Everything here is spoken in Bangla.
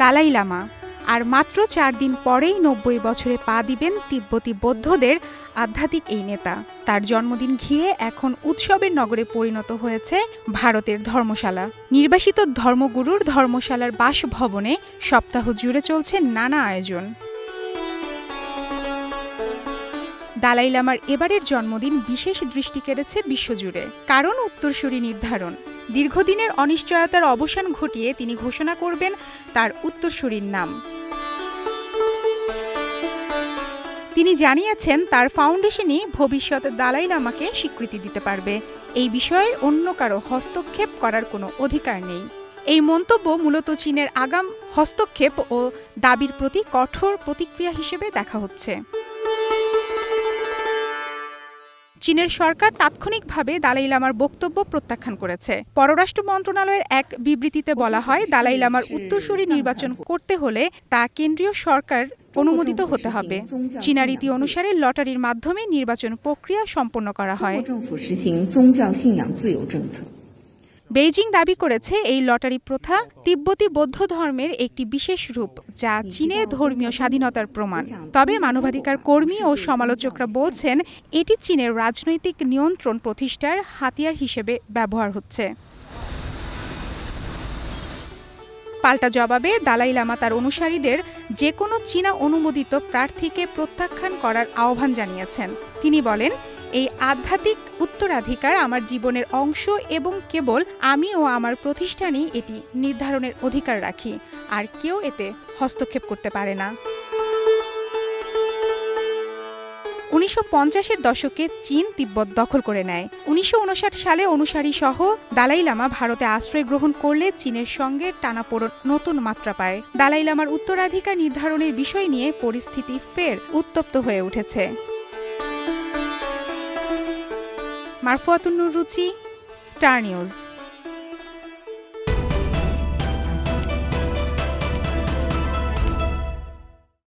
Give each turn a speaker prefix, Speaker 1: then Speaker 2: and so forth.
Speaker 1: দালাই লামা। আর মাত্র চার দিন পরেই নব্বই বছরে পা দিবেন তিব্বতী বৌদ্ধদের আধ্যাত্মিক এই নেতা। তার জন্মদিন ঘিরে এখন উৎসবের নগরে পরিণত হয়েছে ভারতের ধর্মশালা। নির্বাসিত ধর্মগুরুর ধর্মশালার বাসভবনে সপ্তাহ জুড়ে চলছে নানা আয়োজন। দালাই লামার এবারের জন্মদিন বিশেষ দৃষ্টি কেড়েছে বিশ্বজুড়ে, কারণ উত্তরসূরি নির্ধারণ। দীর্ঘদিনের অনিশ্চয়তার অবসান ঘটিয়ে তিনি ঘোষণা করবেন তার উত্তরসূরির নাম। তিনি জানিয়েছেন, তার ফাউন্ডেশনই ভবিষ্যৎ দালাই লামাকে স্বীকৃতি দিতে পারবে। এই বিষয়ে অন্য কারও হস্তক্ষেপ করার কোনো অধিকার নেই। এই মন্তব্য মূলত চীনের আগাম হস্তক্ষেপ ও দাবির প্রতি কঠোর প্রতিক্রিয়া হিসেবে দেখা হচ্ছে। চীনের সরকার তাৎক্ষণিকভাবে দালাই লামার বক্তব্য প্রত্যাখ্যান করেছে পররাষ্ট্র মন্ত্রণালয়ের এক বিবৃতিতে বলা হয় দালাই লামার উত্তরসূরি নির্বাচন করতে হলে তা কেন্দ্রীয় সরকার অনুমোদিত হতে হবে চীনা রীতি অনুসারে লটারির মাধ্যমে নির্বাচন প্রক্রিয়া সম্পন্ন করা হয় বেইজিং দাবি করেছে এই লটারি প্রথা তিব্বতী বৌদ্ধ ধর্মের একটি বিশেষ রূপ, যা চীনে ধর্মীয় স্বাধীনতার প্রমাণ। তবে মানবাধিকার কর্মী ও সমালোচকরা বলছেন, এটি চীনের রাজনৈতিক নিয়ন্ত্রণ প্রতিষ্ঠার হাতিয়ার হিসেবে ব্যবহার হচ্ছে। পাল্টা জবাবে দালাই লামা তার অনুসারীদের যে কোনো চীনা অনুমোদিত প্রার্থীকে প্রত্যাখ্যান করার আহ্বান জানিয়েছেন। তিনি বলেন এই আধ্যাত্মিক উত্তরাধিকার আমার জীবনের অংশ এবং কেবল আমি ও আমার প্রতিষ্ঠানই এটি নির্ধারণের অধিকার রাখি, আর কেউ এতে হস্তক্ষেপ করতে পারে না। উনিশশো পঞ্চাশের দশকে চীন তিব্বত দখল করে নেয়। উনিশশো উনষাট সালে অনুসারী সহ দালাই লামা ভারতে আশ্রয় গ্রহণ করলে চীনের সঙ্গে টানাপোড়ন নতুন মাত্রা পায়। দালাই লামার উত্তরাধিকার নির্ধারণের বিষয় নিয়ে পরিস্থিতি ফের উত্তপ্ত হয়ে উঠেছে। মারফুয়াতুন্নুর রুচি স্টার নিউজ।